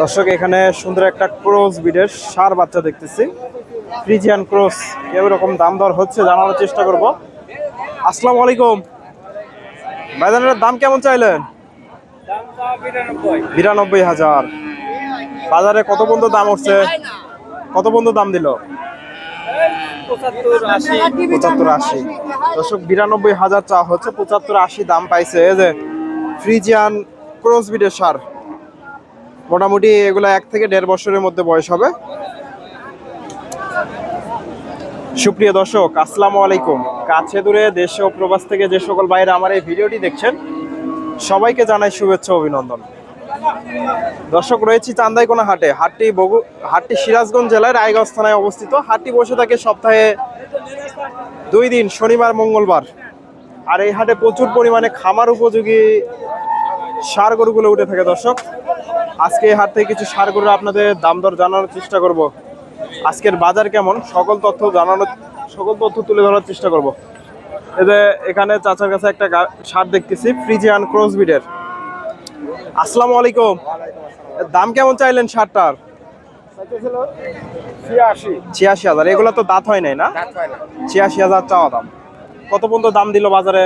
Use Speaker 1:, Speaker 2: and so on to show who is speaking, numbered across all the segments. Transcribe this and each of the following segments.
Speaker 1: দর্শক, এখানে সুন্দর একটা ক্রস বিডের সার বাচ্চা দেখতেছি। ফ্রিজিয়ান ক্রস, এরকম দাম দর হচ্ছে, জানানোর চেষ্টা করব। আসসালামু আলাইকুম। ভাইজানের, দাম কেমন চাইলেন? বিরানব্বই হাজার। বাজারে কত পর্যন্ত দাম উঠছে? কত পর্যন্ত দাম দিল? পঁচাত্তর আশি। দর্শক, বিরানব্বই হাজার চা হচ্ছে, পঁচাত্তর আশি দাম পাইছে। যে, ফ্রিজিয়ান ক্রস বিডের সার। মোটামুটি এগুলো এক থেকে দেড় বছরের মধ্যে বয়স হবে। সুপ্রিয় দর্শক, আসসালামু আলাইকুম। কাছে দূরে দেশ ও প্রবাস থেকে যে সকল বাইরে আমার এই ভিডিওটি দেখছেন, সবাইকে জানাই শুভেচ্ছা অভিনন্দন। দর্শক, রয়েছি চান্দাইকোনা হাটে হাটটি বগু হাটটি সিরাজগঞ্জ জেলার রায়গঞ্জ থানায় অবস্থিত। হাটটি বসে থাকে সপ্তাহে দুই দিন, শনিবার, মঙ্গলবার। আর এই হাটে প্রচুর পরিমাণে খামার উপযোগী সার গরুগুলো উঠে থাকে দর্শক। আজকে এই হাট থেকে কিছু সার গরুর আপনাদের দাম দর জানানোর চেষ্টা করব। আজকের বাজার কেমন? সকল তথ্য জানানোর সকল তথ্য তুলে ধরার চেষ্টা করব। যে এখানে চাচার কাছে একটা সার দেখতেছি ফ্রিজিয়ান ক্রস বিডের আসসালামু আলাইকুম। দাম কেমন চাইলেন সারটার? ছিয়াশি। হাজার। এগুলো তো দাঁত হয় নাই না। ছিয়াশি হাজার চাওয়া দাম। কত পর্যন্ত দাম দিল বাজারে?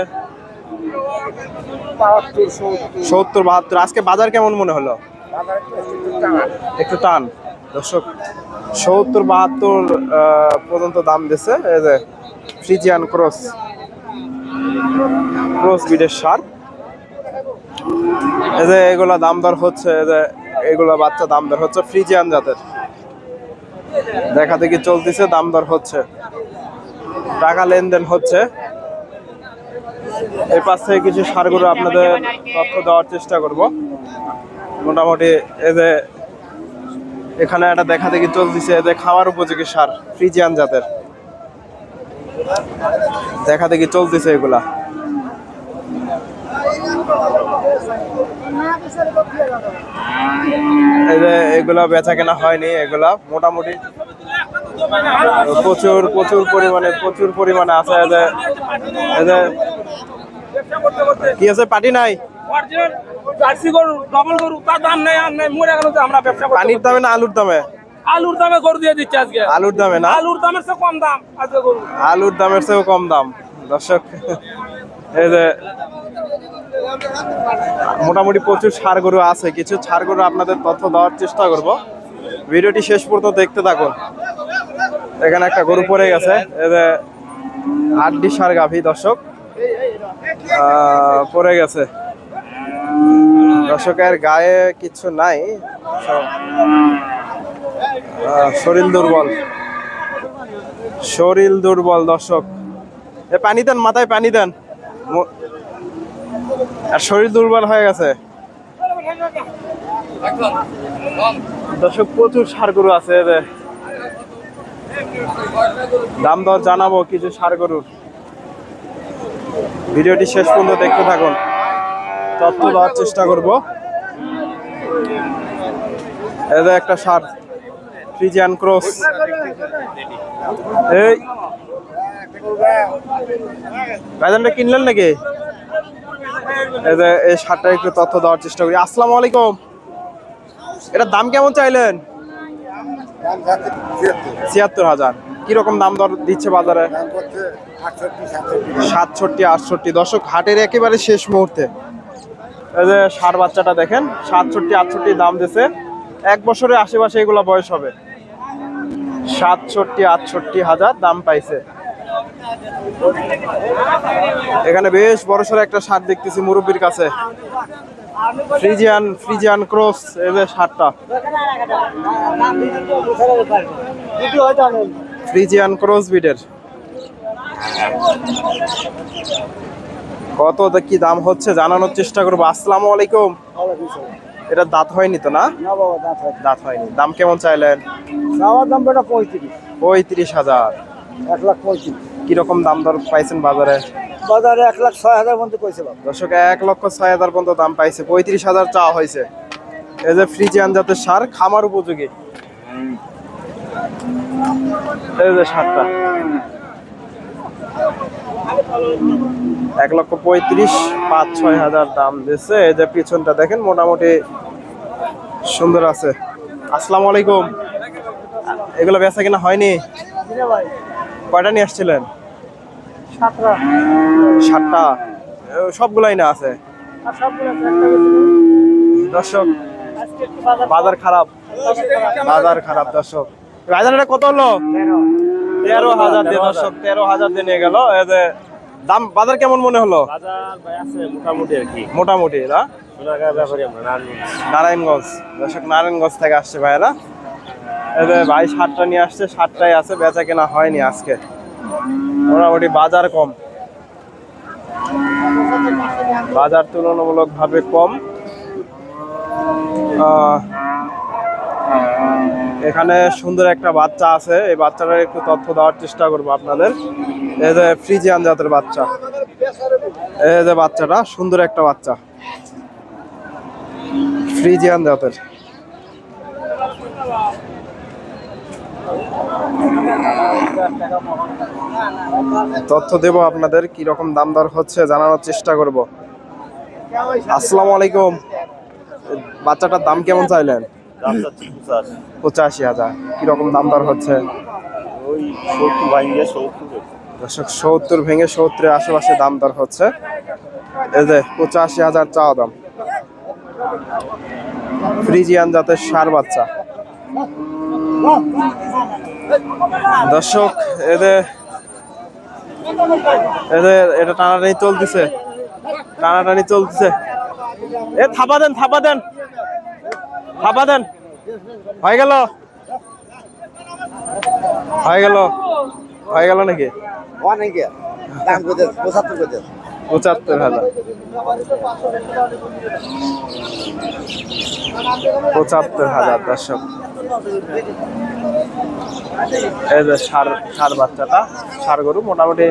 Speaker 1: সত্তর। বাহাত্তর। আজকে বাজার কেমন মনে হলো? একটু টান। দর্শক সত্তর বাহাত্তর পর্যন্ত দাম দিছে এই যে ফ্রিজিয়ান ক্রস ক্রস বিডের সার। এই যে এগুলা দাম দর হচ্ছে এই যে এগুলা বাচ্চা দাম দর হচ্ছে ফ্রিজিয়ান জাতের। দেখা দেখি চলতেছে দাম দর হচ্ছে। টাকা লেনদেন হচ্ছে। এই পাশ থেকে কিছু সারগুলো আপনাদের তথ্য দেওয়ার চেষ্টা করব। মোটামুটি এই যে এখানে একটা দেখা দেখি চলতেছে যে খাওয়ার উপযোগী সার, ফ্রিজিয়ান জাতের। দেখা দেখি চলতেছে এগুলা। এগুলা বেচা কেনা হয়নি, এগুলা মোটামুটি প্রচুর প্রচুর পরিমাণে প্রচুর পরিমাণে আছে। কি আছে? পাটি নাই?
Speaker 2: অরিজিনাল জার্সি গরু ডবল গরু তার দাম নেই আর নেই মরে গেল আমরা ব্যবসা করতে
Speaker 1: পানির দামে না আলুর দামে?
Speaker 2: আলুর দামে গরু দিয়ে দিচ্ছে আজকে।
Speaker 1: আলুর দামে না?
Speaker 2: আলুর দামের চেয়ে কম দাম আজকে গরু।
Speaker 1: আলুর দামের চেয়েও কম দাম। দর্শক এই যে মোটামুটি প্রচুর সার গরু আছে কিছু সার গরু আপনাদের তথ্য দেওয়ার চেষ্টা করব। ভিডিওটি শেষ পর্যন্ত দেখতে থাকুন। এখানে একটা গরু পড়ে গেছে এই যে আটটি সার গাভী দর্শক। পড়ে গেছে। দর্শকের গায়ে কিছু নাই। শরীর দুর্বল। শরীর দুর্বল, দর্শক। এ, পানি দেন, মাথায় পানি দেন। আর শরীর দুর্বল হয়ে গেছে। দর্শক, প্রচুর সার গরু আছে। দাম দর জানাব কিছু সার গরুর ভিডিওটি শেষ পর্যন্ত দেখতে থাকুন। তথ্য দেওয়ার চেষ্টা করব। এদের একটা সার, ফ্রিজিয়ান ক্রস। এই। ভাইজানটা কিনলেন নাকি? যে এই শার্টটা একটু তথ্য দেওয়ার চেষ্টা করি। আসসালামু আলাইকুম। এটার দাম কেমন চাইলেন? ছিয়াত্তর হাজার। কীরকম দাম দর দিচ্ছে বাজারে? সাতষট্টি, আটষট্টি। দর্শক, হাটের একেবারে শেষ মুহূর্তে। এই যে সার বাচ্চাটা দেখেন, সাতষট্টি, আটষট্টি দাম দিছে। এক বছরের আশেপাশে এগুলো বয়স হবে। সাতষট্টি, আটষট্টি হাজার দাম পাইছে। এখানে বেশ বড় সড়ো একটা শার্ট দেখতেছি মুরব্বীর কাছে। ফ্রিজিয়ান ফ্রিজিয়ান ক্রস, এই যে ফ্রিজিয়ান ক্রস বিডের কত কি দাম হচ্ছে জানানোর চেষ্টা করব। আসসালামু আলাইকুম। এটা দাঁত হয়নি তো না? দাঁত হয়নি। দাম কেমন চাইলেন?
Speaker 3: দাম বেটা পঁয়ত্রিশ।
Speaker 1: পঁয়ত্রিশ হাজার।
Speaker 3: এক লাখ পঁয়ত্রিশ।
Speaker 1: কীরকম দাম দর পাইছেন বাজারে?
Speaker 3: বাজারে এক লাখ ছয় হাজার পর্যন্ত কইছিলাম
Speaker 1: দর্শক এক লক্ষ ছয় হাজার পর্যন্ত দাম পাইছে। পঁয়ত্রিশ হাজার চাওয়া হয়েছে এই যে ফ্রিজিয়ান জাতের সার খামার উপযোগী। এই যে সারটা এক লক্ষ পঁয়ত্রিশ পাঁচ ছয় হাজার দাম দিচ্ছে এই যে পিছনটা দেখেন মোটামুটি সুন্দর আছে। আসসালামু আলাইকুম। এগুলো বেচা কিনা হয়নি? কয়টা নিয়ে আসছিলেন? সাতটা। সবগুলাই না আছে? দর্শক বাজার খারাপ। বাজার খারাপ দর্শক। বাজার এটা কত হলো? তেরো। হাজার দিয়ে দর্শক তেরো হাজার দিয়ে নিয়ে গেল। দাম বাজার কেমন মনে হলো?
Speaker 4: আছে মোটামুটি আর কি।
Speaker 1: মোটামুটি না?
Speaker 4: নারায়ণগঞ্জ।
Speaker 1: দর্শক নারায়ণগঞ্জ থেকে আসছে ভাইরা এই ভাই সাতটা নিয়ে আসছে সাতটাই আছে বেচা কেনা হয়নি আজকে। মোটামুটি বাজার কম। বাজার তুলনামূলক ভাবে কম এখানে সুন্দর একটা বাচ্চা আছে। এই বাচ্চাটার একটু তথ্য দেওয়ার চেষ্টা করব আপনাদের। এই যে ফ্রিজিয়ান জাতের বাচ্চা। এই যে বাচ্চাটা, সুন্দর একটা বাচ্চা। ফ্রিজিয়ান জাতের। তথ্য দেব আপনাদের, কি রকম দাম দর হচ্ছে জানানোর চেষ্টা করব। আসসালামু আলাইকুম। বাচ্চাটার দাম কেমন চাইলেন? পঁচাশি হাজার। কি রকম দাম দর হচ্ছে?
Speaker 4: ওই সত্তর ভাঙিয়ে সত্তর।
Speaker 1: দর্শক সত্তর ভেঙে সত্তরের আশেপাশে দাম দর হচ্ছে। এই যে পঁচাশি হাজার চাওয়া দাম। ফ্রিজিয়ান জাতের সার বাচ্চা। দর্শক এদের এদের এটা টানাটানি চলতেছে। টানাটানি চলতেছে। এ থাপা দেন থাপা দেন। থাপা দেন। হয়ে গেল। হয়ে গেল। হয়ে গেল নাকি?
Speaker 3: অনেকে। দাম করতে পঁচাত্তর করতে
Speaker 1: পঁচাত্তর হাজার। পঁচাত্তর হাজার দর্শক। এই যে সার সার বাচ্চাটা সার গরু মোটামুটি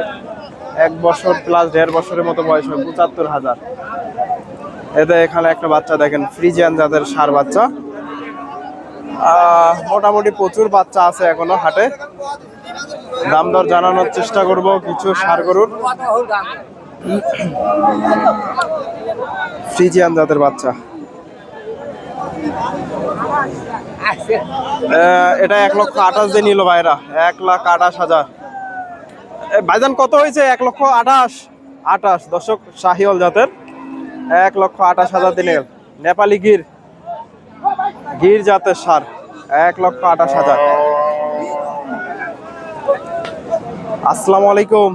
Speaker 1: এক বছর প্লাস দেড় বছরের মতো বয়স হয় পঁচাত্তর হাজার। এতে এখানে একটা বাচ্চা দেখেন, ফ্রিজিয়ান জাতের সার বাচ্চা। মোটামুটি প্রচুর বাচ্চা আছে এখনও হাটে। দাম দর জানানোর চেষ্টা করব, কিছু সার গরুর। ফ্রিজিয়ান জাতের বাচ্চা। এটা এক লক্ষ আঠাশ দিয়ে নিল ভাইরা, এক লাখ আঠাশ হাজার। ভাইজান, কত হয়েছে? এক লক্ষ আঠাশ? আঠাশ দশক শাহিওল জাতের। এক লক্ষ আঠাশ হাজার দিনে নেপালি গির। গির জাতের সার। এক লক্ষ আঠাশ হাজার। আসসালামু আলাইকুম।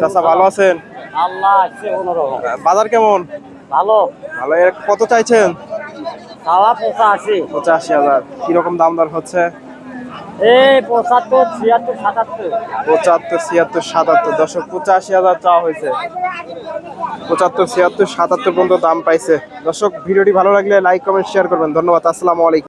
Speaker 1: চাচা ভালো আছেন? বাজার কেমন?
Speaker 3: ভালো।
Speaker 1: ভালো। এর কত চাইছেন? পঁচাশি। হাজার। কীরকম দাম দর হচ্ছে?
Speaker 3: এই পঁচাত্তর ছিয়াত্তর সাতাত্তর।
Speaker 1: পঁচাত্তর ছিয়াত্তর সাতাত্তর। দশক পঁচাশি হাজার চাওয়া হয়েছে। পঁচাত্তর ছিয়াত্তর সাতাত্তর পর্যন্ত দাম পাইছে। দর্শক, ভিডিওটি ভালো লাগলে লাইক কমেন্ট শেয়ার করবেন। ধন্যবাদ, আসসালামু আলাইকুম।